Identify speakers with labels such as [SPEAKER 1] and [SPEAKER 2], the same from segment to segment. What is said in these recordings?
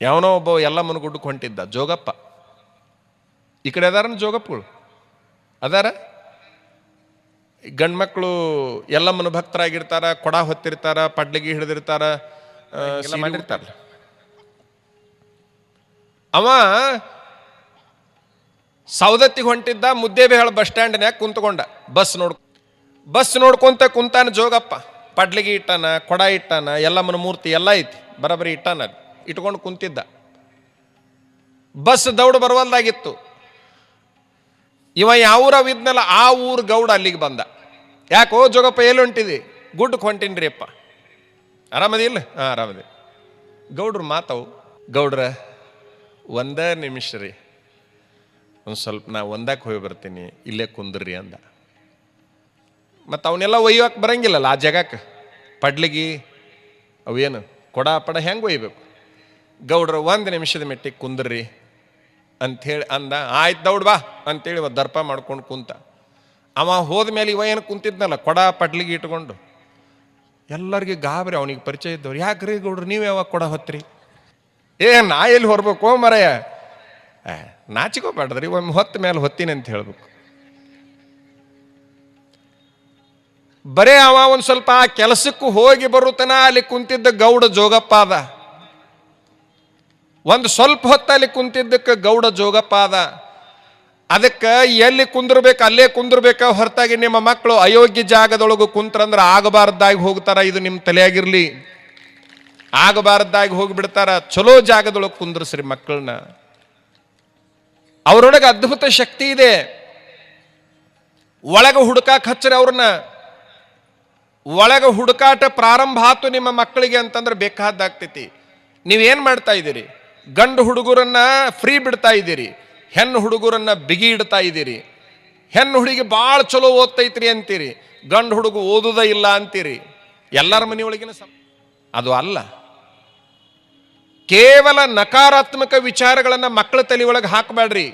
[SPEAKER 1] ಯಾವನೋ ಒಬ್ಬ ಎಲ್ಲ ಗುಡ್ಡಕ್ಕೆ ಹೊಂಟಿದ್ದ ಜೋಗಪ್ಪ. ಈ ಕಡೆ ಅದಾರ ಜೋಗಪ್ಪಗಳು? ಅದಾರ? ಗಂಡ್ಮಕ್ಳು ಎಲ್ಲಮ್ಮನ ಭಕ್ತರಾಗಿರ್ತಾರ ಕೊಡ ಹೊತ್ತಿರ್ತಾರ ಪಡ್ಲಿಗೆ ಹಿಡಿದಿರ್ತಾರ ಮಾಡಿರ್ತಾರಲ್ಲ. ಅವ ಸೌದತ್ತಿಗೆ ಹೊಂಟಿದ್ದ ಮುದ್ದೇಬೇಳ ಬಸ್ ಸ್ಟ್ಯಾಂಡ್ನ್ಯಾಗ ಕುಂತ್ಕೊಂಡ. ಬಸ್ ನೋಡ್ ಬಸ್ ನೋಡ್ಕೊಂತ ಕುಂತಾನ ಜೋಗಪ್ಪ. ಪಡ್ಲಿಗೆ ಇಟ್ಟಾನ ಕೊಡ ಇಟ್ಟಾನ ಎಲ್ಲಮ್ಮನ ಮೂರ್ತಿ ಎಲ್ಲ ಐತಿ. ಬರಬರಿ ಇಟ್ಟಾನ ಅಲ್ಲಿ. ಇಟ್ಕೊಂಡು ಕುಂತಿದ್ದ. ಬಸ್ ದೌಡ್ ಬರುವಲ್ದಾಗಿತ್ತು. ಇವ ಯಾವ ಇದ್ನಲ್ಲ ಆ ಊರು ಗೌಡ ಅಲ್ಲಿಗೆ ಬಂದ. ಯಾಕೋ ಜೋಗಪ್ಪ ಎಲ್ಲಿ ಹೊಂಟಿದಿ? ಗುಡ್ಡಕ್ಕೆ ಹೊಂಟಿನ್ರಿ ಅಪ್ಪ. ಆರಾಮದಿಲ್ಲ ಹಾಂ, ಆರಾಮದಿ. ಗೌಡ್ರ ಮಾತಾವು, ಗೌಡ್ರ, ಒಂದ ನಿಮಿಷ ರೀ. ಒಂದು ಸ್ವಲ್ಪ ನಾ ಒಂದಕ್ಕೆ ಹೋಗಿ ಬರ್ತೀನಿ, ಇಲ್ಲೇ ಕುಂದ್ರಿ ಅಂದ. ಮತ್ತು ಅವನ್ನೆಲ್ಲ ಒಯ್ಯೋಕೆ ಬರಂಗಿಲ್ಲಲ್ಲ ಆ ಜಾಗಕ್ಕೆ ಪಡ್ಲಿಗಿ, ಅವೇನು? ಕೊಡ ಪಡ ಹೆಂಗೆ ಒಯ್ಬೇಕು? ಗೌಡ್ರ ಒಂದು ನಿಮಿಷದ ಮೆಟ್ಟಿಗೆ ಕುಂದ್ರಿ ಅಂಥೇಳಿ ಅಂದ, ಆಯ್ತು ದೌಡ್ ಬಾ ಅಂತೇಳಿ ಇವ ದರ್ಪ ಮಾಡ್ಕೊಂಡು ಕುಂತ. ಅವ ಹೋದ ಮೇಲೆ ಇವ ಏನು ಕುಂತಿದ್ನಲ್ಲ, ಕೊಡ ಪಡ್ಲಿಗೆ ಇಟ್ಕೊಂಡು. ಎಲ್ಲರಿಗೆ ಗಾಬರಿ, ಅವನಿಗೆ ಪರಿಚಯ ಇದ್ದವ್ರು. ಯಾಕ್ರಿ ಗೌಡ್ರು, ನೀವು ಯಾವಾಗ ಕೊಡ ಹೊತ್ರಿ? ಏ, ನಾ ಎಲ್ಲಿ ಹೊರಬೇಕು ಮರಯ್ಯ ಏ ನಾಚಿಕೋಬೇಡ್ರಿ ಒಮ್ಮೆ ಹೊತ್ತ ಮೇಲೆ ಹೊತ್ತೀನಿ ಅಂತ ಹೇಳ್ಬೇಕು. ಬರೇ ಅವ ಒಂದು ಸ್ವಲ್ಪ ಆ ಕೆಲಸಕ್ಕೂ ಹೋಗಿ ಬರುತ್ತನ ಅಲ್ಲಿ ಕುಂತಿದ್ದ ಗೌಡ ಜೋಗಪ್ಪ ಅದ. ಒಂದು ಸ್ವಲ್ಪ ಹೊತ್ತಲ್ಲಿ ಕುಂತಿದ್ದಕ್ಕೆ ಗೌಡ ಜೋಗಪ್ಪ ಅದ ಅದಕ್ಕೆ ಎಲ್ಲಿ ಕುಂದಿರ್ಬೇಕು, ಅಲ್ಲೇ ಕುಂದಿರ್ಬೇಕ ಹೊರತಾಗಿ ನಿಮ್ಮ ಮಕ್ಕಳು ಅಯೋಗ್ಯ ಜಾಗದೊಳಗೆ ಕುಂತ್ರಂದ್ರೆ ಆಗಬಾರ್ದಾಗಿ ಹೋಗ್ತಾರ, ಇದು ನಿಮ್ಮ ತಲೆಯಾಗಿರ್ಲಿ. ಆಗಬಾರ್ದಾಗಿ ಹೋಗಿಬಿಡ್ತಾರ, ಚಲೋ ಜಾಗದೊಳಗೆ ಕುಂದ್ರಸ್ರಿ ಮಕ್ಕಳನ್ನ. ಅವರೊಳಗೆ ಅದ್ಭುತ ಶಕ್ತಿ ಇದೆ. ಒಳಗೆ ಹುಡುಕಾಕ್ ಹಚ್ಚರಿ ಅವ್ರನ್ನ. ಒಳಗೆ ಹುಡುಕಾಟ ಪ್ರಾರಂಭ ಆತು ನಿಮ್ಮ ಮಕ್ಕಳಿಗೆ ಅಂತಂದ್ರೆ ಬೇಕಾದ್ದಾಗ್ತೈತಿ. ನೀವೇನ್ ಮಾಡ್ತಾ ಇದ್ದೀರಿ? ಗಂಡು ಹುಡುಗರನ್ನ ಫ್ರೀ ಬಿಡ್ತಾ ಇದ್ದೀರಿ. ಹೆಣ್ಣು ಹುಡುಗರನ್ನ ಬಿಗಿ ಇಡ್ತಾ ಇದ್ದೀರಿ. ಹೆಣ್ಣು ಹುಡುಗಿ ಭಾಳ ಚಲೋ ಓದ್ತೈತ್ರಿ ಅಂತೀರಿ. ಗಂಡು ಹುಡುಗ ಓದುದ ಇಲ್ಲ ಅಂತೀರಿ. ಎಲ್ಲರ ಮನೆಯೊಳಗಿನ ಅದು ಅಲ್ಲ. ಕೇವಲ ನಕಾರಾತ್ಮಕ ವಿಚಾರಗಳನ್ನು ಮಕ್ಕಳ ತಲೆ ಒಳಗೆ ಹಾಕಬೇಡ್ರಿ.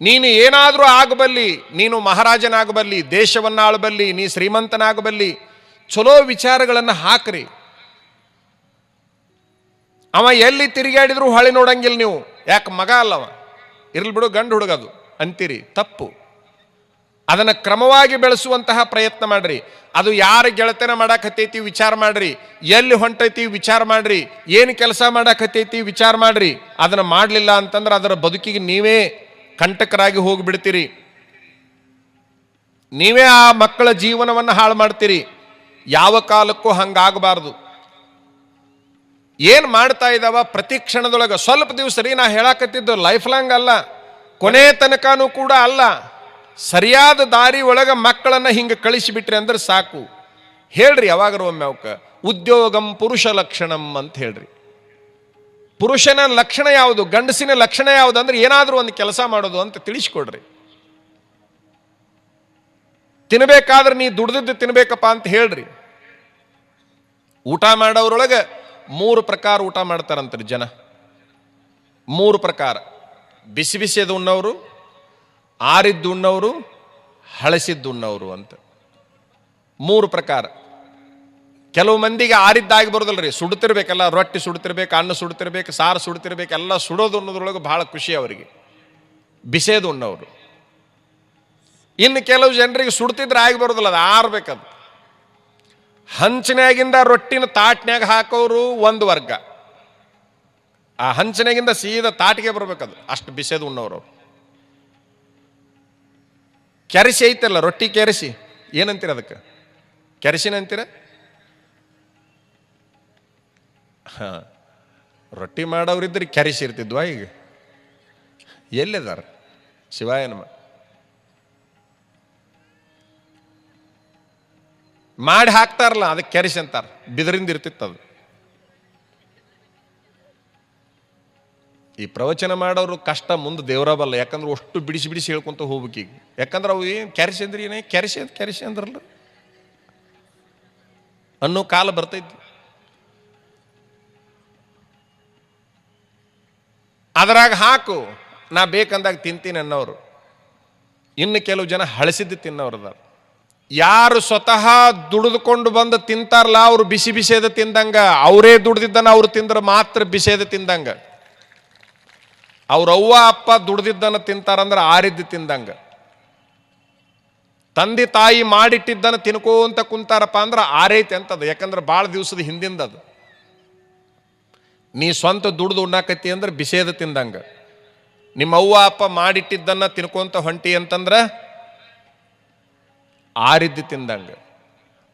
[SPEAKER 1] ನೀನು ಏನಾದರೂ ಆಗಬಲ್ಲಿ, ನೀನು ಮಹಾರಾಜನಾಗಬಲ್ಲಿ, ದೇಶವನ್ನಾಳಬಲ್ಲಿ, ನೀ ಶ್ರೀಮಂತನಾಗಬಲ್ಲಿ, ಚಲೋ ವಿಚಾರಗಳನ್ನು ಹಾಕ್ರಿ. ಅವ ಎಲ್ಲಿ ತಿರುಗಾಡಿದ್ರು ಹೊಳೆ ನೋಡಂಗಿಲ್ಲ ನೀವು. ಯಾಕೆ ಮಗ ಅಲ್ಲವ ಇರ್ಲಿ ಬಿಡು, ಗಂಡು ಹುಡುಗದು ಅಂತೀರಿ, ತಪ್ಪು. ಅದನ್ನು ಕ್ರಮವಾಗಿ ಬೆಳೆಸುವಂತಹ ಪ್ರಯತ್ನ ಮಾಡ್ರಿ. ಅದು ಯಾರ ಗೆಳತನ ಮಾಡಾಕತ್ತೈತಿ ವಿಚಾರ ಮಾಡ್ರಿ. ಎಲ್ಲಿ ಹೊಂಟೈತಿ ವಿಚಾರ ಮಾಡ್ರಿ. ಏನು ಕೆಲಸ ಮಾಡಾಕತ್ತೈತಿ ವಿಚಾರ ಮಾಡ್ರಿ. ಅದನ್ನು ಮಾಡಲಿಲ್ಲ ಅಂತಂದ್ರೆ ಅದರ ಬದುಕಿಗೆ ನೀವೇ ಕಂಟಕರಾಗಿ ಹೋಗಿಬಿಡ್ತೀರಿ. ನೀವೇ ಆ ಮಕ್ಕಳ ಜೀವನವನ್ನು ಹಾಳು ಮಾಡ್ತೀರಿ. ಯಾವ ಕಾಲಕ್ಕೂ ಹಂಗಾಗಬಾರ್ದು. ಏನು ಮಾಡ್ತಾ ಇದ್ದಾವ ಪ್ರತಿ ಕ್ಷಣದೊಳಗೆ ಸ್ವಲ್ಪ ದಿವಸ ರೀ ನಾ ಹೇಳಾಕತ್ತಿದ್ದು ಲೈಫ್ ಲಾಂಗ್ ಅಲ್ಲ. ಕೊನೆ ತನಕನೂ ಕೂಡ ಅಲ್ಲ. ಸರಿಯಾದ ದಾರಿ ಒಳಗೆ ಮಕ್ಕಳನ್ನ ಹಿಂಗೆ ಕಳಿಸಿಬಿಟ್ರಿ ಅಂದ್ರೆ ಸಾಕು. ಹೇಳ್ರಿ ಯಾವಾಗರೂ ಒಮ್ಮೆ ಅವಕ್ಕೆ. ಉದ್ಯೋಗಂ ಪುರುಷ ಲಕ್ಷಣಂ ಅಂತ ಹೇಳ್ರಿ. ಪುರುಷನ ಲಕ್ಷಣ ಯಾವುದು? ಗಂಡಸಿನ ಲಕ್ಷಣ ಯಾವುದು? ಅಂದ್ರೆ ಏನಾದರೂ ಒಂದು ಕೆಲಸ ಮಾಡೋದು ಅಂತ ತಿಳಿಸ್ಕೊಡ್ರಿ. ತಿನ್ಬೇಕಾದ್ರೆ ನೀ ದುಡ್ದಿದ್ದು ತಿನ್ಬೇಕಪ್ಪ ಅಂತ ಹೇಳ್ರಿ. ಊಟ ಮಾಡೋರೊಳಗೆ ಮೂರು ಪ್ರಕಾರ ಊಟ ಮಾಡ್ತಾರಂತ್ರಿ ಜನ. ಮೂರು ಪ್ರಕಾರ. ಬಿಸಿ ಬಿಸಿಯದು ಉಣ್ಣವರು, ಆರಿದ್ದು ಉಣ್ಣವರು, ಹಳಸಿದ್ದು ಉಣ್ಣವರು ಅಂತ. ಮೂರು ಪ್ರಕಾರ. ಕೆಲವು ಮಂದಿಗೆ ಆರಿದ್ದಾಗಿ ಬರೋದಲ್ರಿ. ಸುಡ್ತಿರ್ಬೇಕಲ್ಲ, ರೊಟ್ಟಿ ಸುಡ್ತಿರ್ಬೇಕು, ಅನ್ನ ಸುಡ್ತಿರ್ಬೇಕು, ಸಾರು ಸುಡ್ತಿರ್ಬೇಕು, ಎಲ್ಲ ಸುಡೋದು ಅನ್ನೋದ್ರೊಳಗೆ ಭಾಳ ಖುಷಿ ಅವರಿಗೆ. ಬಿಸೇದು ಉಣ್ಣವರು. ಇನ್ನು ಕೆಲವು ಜನರಿಗೆ ಸುಡ್ತಿದ್ರೆ ಆಗಿ ಬರೋದಿಲ್ಲ, ಅದು ಆರ್ಬೇಕದು. ಹಂಚಿನಾಗಿಂದ ರೊಟ್ಟಿನ ತಾಟ್ನ್ಯಾಗ ಹಾಕೋರು ಒಂದು ವರ್ಗ. ಆ ಹಂಚಿನಾಗಿಂದ ಸೀದಾ ತಾಟಿಗೆ ಬರ್ಬೇಕದು. ಅಷ್ಟು ಬಿಸೇದು ಉಣ್ಣವ್ರು. ಕೆರಸಿ ಐತಲ್ಲ, ರೊಟ್ಟಿ ಕೆರೆಸಿ? ಏನಂತೀರ ಅದಕ್ಕೆ? ಕೆರಸಿನ ಹಾಂ. ರೊಟ್ಟಿ ಮಾಡೋರಿದ್ರೆ ಕೆರಸಿ ಇರ್ತಿದ್ವಾ ಈಗ? ಎಲ್ಲಿದ್ದಾರೆ ಶಿವಾಯ ಮಾಡಿ ಹಾಕ್ತಾರಲ್ಲ, ಅದಕ್ಕೆ ಕೆರೆಸಿ ಅಂತಾರೆ. ಬಿದರಿಂದ ಇರ್ತಿತ್ತು ಅದು. ಈ ಪ್ರವಚನ ಮಾಡೋರು ಕಷ್ಟ ಮುಂದೆ ದೇವರ ಬಲ್ಲ. ಯಾಕಂದ್ರೆ ಅಷ್ಟು ಬಿಡಿಸಿ ಬಿಡಿಸಿ ಹೇಳ್ಕೊಂತ ಹೋಗ್ಬೇಕು ಈಗ. ಯಾಕಂದ್ರೆ ಅವು ಏನು ಕೆರಸಿ ಅಂದ್ರೆ ಏನೇ? ಕೆರೆಸಿ ಅಂತ ಕೆರೆಸಿ ಅಂದ್ರಲ್ಲ. ಅನ್ನೋ ಕಾಲ ಬರ್ತೈತಿ. ಅದರಾಗ ಹಾಕು, ನಾ ಬೇಕಂದಾಗ ತಿಂತೀನಿ ಅನ್ನೋರು. ಇನ್ನು ಕೆಲವು ಜನ ಹಳಸಿದ್ದು ತಿನ್ನೋರು ಯಾರು ಸ್ವತಃ ದುಡಿದುಕೊಂಡು ಬಂದು ತಿಂತಾರಲ್ಲ, ಅವರು ಬಿಸಿ ಬಿಸೇದ ತಿಂದಂಗ, ಅವರೇ ದುಡ್ದಿದ್ದನ್ನು ಅವ್ರು ತಿಂದ್ರೆ ಮಾತ್ರ ಬಿಸೇದ ತಿಂದಂಗ. ಅವ್ರ ಅವ್ವ, ಅಪ್ಪ ದುಡ್ದಿದ್ದನ್ನು ತಿಂತಾರಂದ್ರೆ ಆರಿದ್ದು ತಿಂದಂಗ. ತಂದೆ ತಾಯಿ ಮಾಡಿಟ್ಟಿದ್ದನ್ನು ತಿನ್ಕೋಂತ ಕುಂತಾರಪ್ಪ ಅಂದ್ರೆ ಆರೈತೆ ಅಂತದ, ಯಾಕಂದ್ರೆ ಭಾಳ ದಿವಸದ ಹಿಂದಿಂದ ಅದು ನೀ ಸ್ವಂತ ದುಡ್ದು ಉಣ್ಣಾಕತಿ ಅಂದ್ರೆ ಬಿಸೇದ ತಿಂದಂಗ. ನಿಮ್ಮ ಅವ್ವ, ಅಪ್ಪ ಮಾಡಿಟ್ಟಿದ್ದನ್ನು ತಿನ್ಕೊಂತ ಹೊಂಟಿ ಅಂತಂದ್ರೆ ಆರಿದ್ದು ತಿಂದಂಗ.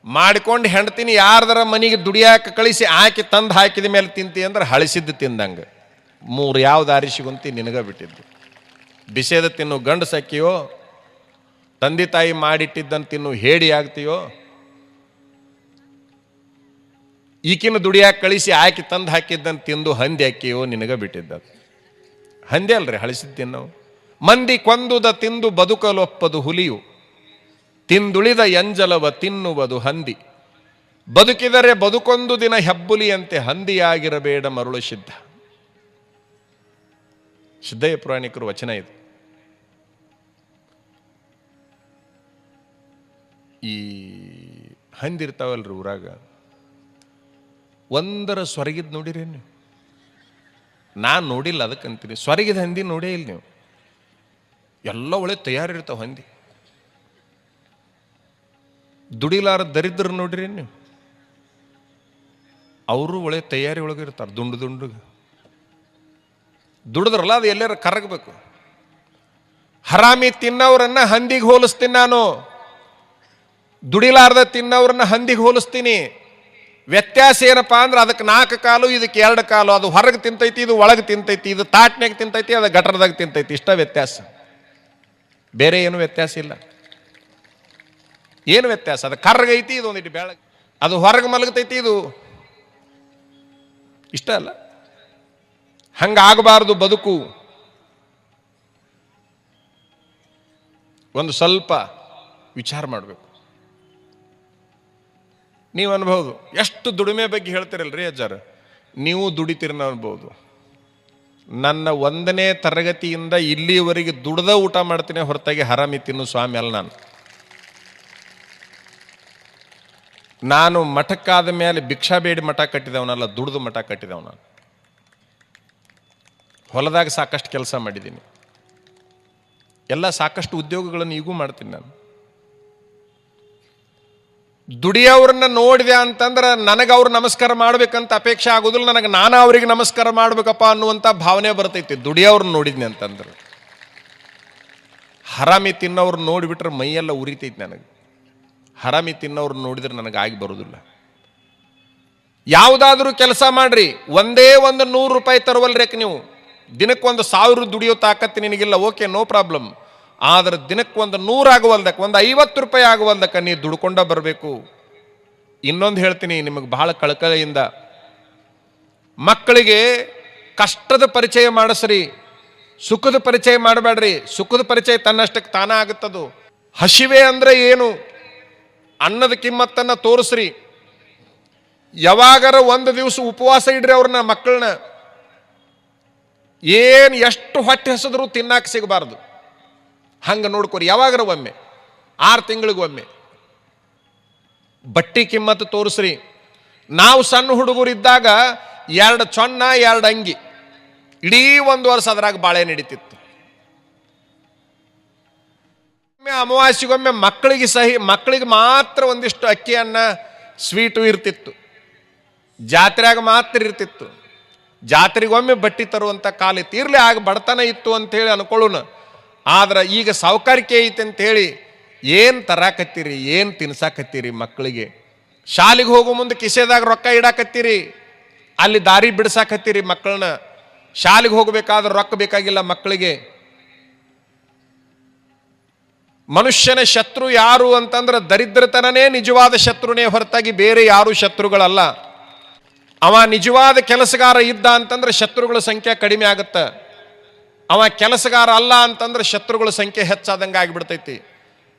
[SPEAKER 1] ಮಾಡಿಕೊಂಡು ಹೆಂಡ್ತೀನಿ ಯಾರ್ದರ ಮನೆಗೆ ದುಡಿಯಾಕ ಕಳಿಸಿ ಹಾಕಿ ತಂದು ಹಾಕಿದ ಮೇಲೆ ತಿಂತಿ ಅಂದ್ರೆ ಹಳಿಸಿದ್ದು ತಿಂದಂಗ. ಮೂರು ಯಾವ್ದು ಆರಿಸಿಗುಂತಿ ನಿನಗ ಬಿಟ್ಟಿದ್ದು. ಬಿಸೇದ ತಿನ್ನು ಗಂಡು ಸಕ್ಕಿಯೋ ತಂದೆ ತಾಯಿ ಮಾಡಿಟ್ಟಿದ್ದನ್ನು ತಿನ್ನು ಹೇಡಿ ಆಗ್ತೀಯೋ, ಈಕಿನ ದುಡಿಯಾಕ ಕಳಿಸಿ ಹಾಕಿ ತಂದು ಹಾಕಿದ್ದನ್ನು ತಿಂದು ಹಂದಿ ಹಾಕಿಯೋ ನಿನಗ ಬಿಟ್ಟಿದ್ದ ಹಂದಿ ಅಲ್ರಿ, ಹಳಿಸಿದ್ದು ಮಂದಿ ಕೊಂದುದ ತಿಂದು ಬದುಕಲೊಪ್ಪದು ಹುಲಿಯು. ತಿಂದುಳಿದ ಎಂಜಲವ ತಿನ್ನುವುದು ಹಂದಿ. ಬದುಕಿದರೆ ಬದುಕೊಂದು ದಿನ ಹೆಬ್ಬುಲಿಯಂತೆ ಹಂದಿಯಾಗಿರಬೇಡ ಮರುಳು ಸಿದ್ಧ. ಸಿದ್ಧಯ್ಯ ಪುರಾಣಿಕರು ವಚನ ಇದು. ಈ ಹಂದಿರ್ತಾವಲ್ರಿ ಊರಾಗ. ಒಂದರ ಸ್ವರ್ಗಿದ್ ನೋಡಿರಿ ನೀವು? ನಾನು ನೋಡಿಲ್ಲ ಅದಕ್ಕಂತೀನಿ. ಸ್ವರ್ಗಿದ ಹಂದಿ ನೋಡೇ ಇಲ್ಲ ನೀವು. ಎಲ್ಲ ಒಳ್ಳೆ ತಯಾರಿರ್ತಾವೆ ಹಂದಿ. ದುಡಿಲಾರ ದರಿದ್ರ ನೋಡ್ರಿ ನೀವು. ಅವರು ಒಳ್ಳೆ ತಯಾರಿ ಒಳಗೆ ಇರ್ತಾರೆ, ದುಂಡು ದುಂಡು ದುಡಿದ್ರಲ್ಲ ಅದು ಎಲ್ಲರ ಕರಗಬೇಕು. ಹರಾಮಿ ತಿನ್ನವ್ರನ್ನ ಹಂದಿಗೆ ಹೋಲಿಸ್ತೀನಿ ನಾನು. ದುಡಿಲಾರ್ದ ತಿನ್ನವ್ರನ್ನ ಹಂದಿಗೆ ಹೋಲಿಸ್ತೀನಿ. ವ್ಯತ್ಯಾಸ ಏನಪ್ಪ ಅಂದ್ರೆ ಅದಕ್ಕೆ ನಾಲ್ಕು ಕಾಲು, ಇದಕ್ಕೆ ಎರಡು ಕಾಲು, ಅದು ಹೊರಗೆ ತಿಂತೈತಿ, ಇದು ಒಳಗೆ ತಿಂತೈತಿ, ಇದು ತಾಟ್ನಾಗ ತಿಂತೈತಿ, ಅದು ಗಟರದಾಗ ತಿಂತೈತಿ. ಇಷ್ಟ ವ್ಯತ್ಯಾಸ. ಬೇರೆ ಏನು ವ್ಯತ್ಯಾಸ ಇಲ್ಲ. ಏನು ವ್ಯತ್ಯಾಸ? ಅದು ಕರ್ರಗೈತಿ ಇದು ಒಂದಿಟ್ಟು ಬೆಳಗ್ಗೆ ಅದು ಹೊರಗೆ ಮಲಗತೈತಿ, ಇದು ಇಷ್ಟ ಅಲ್ಲ. ಹಂಗಾಗಬಾರ್ದು ಬದುಕು. ಒಂದು ಸ್ವಲ್ಪ ವಿಚಾರ ಮಾಡಬೇಕು. ನೀವು ಅನ್ಬೋದು ಎಷ್ಟು ದುಡಿಮೆ ಬಗ್ಗೆ ಹೇಳ್ತಿರಲ್ರಿ ಅಜ್ಜಾರ? ನೀವು ದುಡಿತೀರ ಅನ್ಬೋದು ನನ್ನ ಒಂದನೇ ತರಗತಿಯಿಂದ ಇಲ್ಲಿವರೆಗೆ ದುಡ್ದ ಊಟ ಮಾಡ್ತೀನಿ ಹೊರತಾಗಿ ಹರಾಮಿ ತಿನ್ನು ಸ್ವಾಮಿ ಅಲ್ಲ ನಾನು. ನಾನು ಮಠಕ್ಕಾದ ಮೇಲೆ ಭಿಕ್ಷಾ ಬೇಡಿ ಮಠ ಕಟ್ಟಿದವನಲ್ಲ, ದುಡ್ದು ಮಠ ಕಟ್ಟಿದವನ ಹೊಲದಾಗ ಸಾಕಷ್ಟು ಕೆಲಸ ಮಾಡಿದ್ದೀನಿ. ಎಲ್ಲ ಸಾಕಷ್ಟು ಉದ್ಯೋಗಗಳನ್ನು ಈಗೂ ಮಾಡ್ತೀನಿ ನಾನು. ದುಡಿಯವ್ರನ್ನ ನೋಡಿದೆ ಅಂತಂದ್ರೆ ನನಗೆ ಅವ್ರು ನಮಸ್ಕಾರ ಮಾಡ್ಬೇಕಂತ ಅಪೇಕ್ಷೆ ಆಗೋದಿಲ್ಲ, ನನಗೆ ನಾನು ಅವ್ರಿಗೆ ನಮಸ್ಕಾರ ಮಾಡ್ಬೇಕಪ್ಪ ಅನ್ನುವಂಥ ಭಾವನೆ ಬರ್ತೈತಿ. ದುಡಿಯವ್ರನ್ನ ನೋಡಿದ್ನಿ ಅಂತಂದ್ರೆ. ಹರಾಮಿ ತಿನ್ನೋರು ನೋಡಿಬಿಟ್ರೆ ಮೈಯೆಲ್ಲ ಉರಿತೈತಿ ನನಗೆ. ಹರಾಮಿ ತಿನ್ನೋರು ನೋಡಿದ್ರೆ ನನಗೆ ಆಗಿ ಬರೋದಿಲ್ಲ. ಯಾವುದಾದ್ರೂ ಕೆಲಸ ಮಾಡ್ರಿ, ಒಂದೇ ಒಂದು ನೂರು ರೂಪಾಯಿ ತರುವಲ್ರೇಕ್ ನೀವು? ದಿನಕ್ಕೊಂದು ಸಾವಿರ ದುಡಿಯೋ ತಾಕತ್ತು ನಿನಗಿಲ್ಲ, ಓಕೆ, ನೋ ಪ್ರಾಬ್ಲಮ್. ಆದ್ರೆ ದಿನಕ್ಕೊಂದು ನೂರು ಆಗುವಲ್ದಕ್ಕೆ, ಒಂದು ಐವತ್ತು ರೂಪಾಯಿ ಆಗುವಲ್ದಕ್ಕೆ ನೀವು ದುಡ್ಕೊಂಡ ಬರಬೇಕು. ಇನ್ನೊಂದು ಹೇಳ್ತೀನಿ, ನಿಮಗೆ ಬಹಳ ಕಳಕಳಿಯಿಂದ. ಮಕ್ಕಳಿಗೆ ಕಷ್ಟದ ಪರಿಚಯ ಮಾಡಿಸ್ರಿ, ಸುಖದ ಪರಿಚಯ ಮಾಡಬೇಡ್ರಿ. ಸುಖದ ಪರಿಚಯ ತನ್ನಷ್ಟಕ್ಕೆ ತಾನೇ ಆಗುತ್ತದು. ಹಸಿವೆ ಅಂದ್ರೆ ಏನು? ಅನ್ನದ ಕಿಮ್ಮತ್ತನ್ನು ತೋರಿಸ್ರಿ. ಯಾವಾಗರ ಒಂದು ದಿವಸ ಉಪವಾಸ ಇಡ್ರಿ ಅವ್ರನ್ನ ಮಕ್ಕಳನ್ನ ಏನು ಎಷ್ಟು ಹೊಟ್ಟೆ ಹೆಸದ್ರು ತಿನ್ನಾಕ ಸಿಗಬಾರ್ದು. ಹಂಗೆ ನೋಡ್ಕೊರಿ, ಯಾವಾಗರ ಒಮ್ಮೆ, ಆರು ತಿಂಗಳಿಗೊಮ್ಮೆ ಬಟ್ಟಿ ಕಿಮ್ಮತ್ತು ತೋರಿಸ್ರಿ. ನಾವು ಸಣ್ಣ ಹುಡುಗರು ಇದ್ದಾಗ ಎರಡು ಚೊನ್ನ, ಎರಡು ಅಂಗಿ. ಇಡೀ ಒಂದು ವರ್ಷ ಅದ್ರಾಗ ಬಾಳೆ ನಡೀತಿತ್ತು. ಅಮಾವಾಸ್ಯೆಗೊಮ್ಮೆ ಮಕ್ಕಳಿಗೆ ಸಹಿ, ಮಕ್ಕಳಿಗೆ ಮಾತ್ರ ಒಂದಿಷ್ಟು ಅಕ್ಕಿಯನ್ನ ಸ್ವೀಟು ಇರ್ತಿತ್ತು. ಜಾತ್ರೆಯಾಗ ಮಾತ್ರ ಇರ್ತಿತ್ತು. ಜಾತ್ರೆಗೊಮ್ಮೆ ಬಟ್ಟಿ ತರುವಂಥ ಕಾಲ ತೀರ್ಲಿ ಆಗ ಬಡತನ ಇತ್ತು ಅಂಥೇಳಿ ಅನ್ಕೊಳ್ಳೋಣ. ಆದ್ರೆ ಈಗ ಸಾವುಕಾರಿಕೆ ಐತೆ ಅಂತೇಳಿ ಏನು ತರಾಕತ್ತೀರಿ, ಏನು ತಿನ್ಸಾಕತ್ತೀರಿ ಮಕ್ಕಳಿಗೆ? ಶಾಲೆಗೆ ಹೋಗೋ ಮುಂದೆ ಕಿಸೆದಾಗ ರೊಕ್ಕ ಇಡಾಕತ್ತೀರಿ? ಅಲ್ಲಿ ದಾರಿ ಬಿಡ್ಸಾಕತ್ತೀರಿ ಮಕ್ಕಳನ್ನ? ಶಾಲೆಗೆ ಹೋಗಬೇಕಾದ್ರೆ ರೊಕ್ಕ ಬೇಕಾಗಿಲ್ಲ ಮಕ್ಕಳಿಗೆ? ಮನುಷ್ಯನ ಶತ್ರು ಯಾರು ಅಂತಂದ್ರೆ ದರಿದ್ರತನನೇ ನಿಜವಾದ ಶತ್ರುನೇ ಹೊರತಾಗಿ ಬೇರೆ ಯಾರು ಶತ್ರುಗಳಲ್ಲ. ಅವ ನಿಜವಾದ ಕೆಲಸಗಾರ ಇದ್ದ ಅಂತಂದ್ರೆ ಶತ್ರುಗಳ ಸಂಖ್ಯೆ ಕಡಿಮೆ ಆಗುತ್ತೆ. ಅವ ಕೆಲಸಗಾರ ಅಲ್ಲ ಅಂತಂದ್ರೆ ಶತ್ರುಗಳ ಸಂಖ್ಯೆ ಹೆಚ್ಚಾದಂಗೆ ಆಗಿಬಿಡ್ತೈತಿ.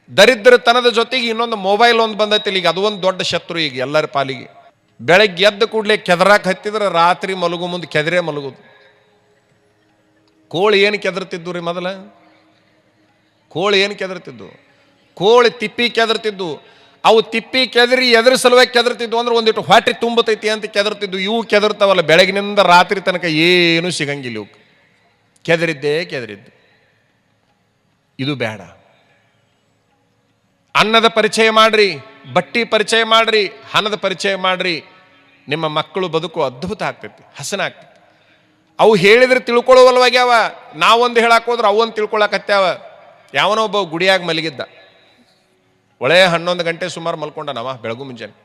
[SPEAKER 1] ದರಿದ್ರತನದ ಜೊತೆಗೆ ಇನ್ನೊಂದು ಮೊಬೈಲ್ ಒಂದು ಬಂದೈತಿ ಈಗ ಅದು ಒಂದು ದೊಡ್ಡ ಶತ್ರು ಈಗ ಎಲ್ಲರ ಪಾಲಿಗೆ. ಬೆಳಗ್ಗೆ ಎದ್ದ ಕೂಡಲೇ ಕೆದರಾಕ್ ಹತ್ತಿದ್ರೆ ರಾತ್ರಿ ಮಲಗು ಮುಂದೆ ಕೆದರೇ ಮಲಗುದು. ಕೋಳಿ ಏನು ಕೆದರ್ತಿದ್ದು ರೀ ಮೊದಲ? ಕೋಳಿ ಏನು ಕೆದರ್ತಿದ್ದು? ಕೋಳಿ ತಿಪ್ಪಿ ಕೆದರ್ತಿದ್ದು. ಅವು ತಿಪ್ಪಿ ಕೆದರಿ ಎದ್ರ ಸಲುವಾಗಿ ಕೆದರ್ತಿದ್ದು ಅಂದ್ರೆ ಒಂದಿಟ್ಟು ಹೊಟ್ಟೆ ತುಂಬತೈತಿ ಅಂತ ಕೆದರ್ತಿದ್ದು. ಇವು ಕೆದರ್ತಾವಲ್ಲ, ಬೆಳಗಿನಿಂದ ರಾತ್ರಿ ತನಕ ಏನು ಸಿಗಂಗಿಲ್ಲ ಇವು. ಕೆದರಿದ್ದೇ ಕೆದರಿದ್ದು. ಇದು ಬೇಡ. ಅನ್ನದ ಪರಿಚಯ ಮಾಡ್ರಿ, ಬಟ್ಟಿ ಪರಿಚಯ ಮಾಡ್ರಿ, ಹಣದ ಪರಿಚಯ ಮಾಡ್ರಿ. ನಿಮ್ಮ ಮಕ್ಕಳು ಬದುಕು ಅದ್ಭುತ ಆಗ್ತೈತಿ, ಹಸನ ಆಗ್ತೈತಿ. ಅವು ಹೇಳಿದ್ರೆ ತಿಳ್ಕೊಳ್ಳುವಲ್ವಾಗ್ಯಾವ? ನಾವೊಂದು ಹೇಳಕ್ಕೆ ಹೋದ್ರೆ ಅವೊಂದು ತಿಳ್ಕೊಳಕತ್ಯಾವ? ಯಾವನೋ ಒಬ್ಬ ಗುಡಿಯಾಗ ಮಲಗಿದ್ದ. ಒಳೆ ಹನ್ನೊಂದು ಗಂಟೆ ಸುಮಾರು ಮಲ್ಕೊಂಡ ನಾವ ಬೆಳಗು ಮುಂಜಾನೆ.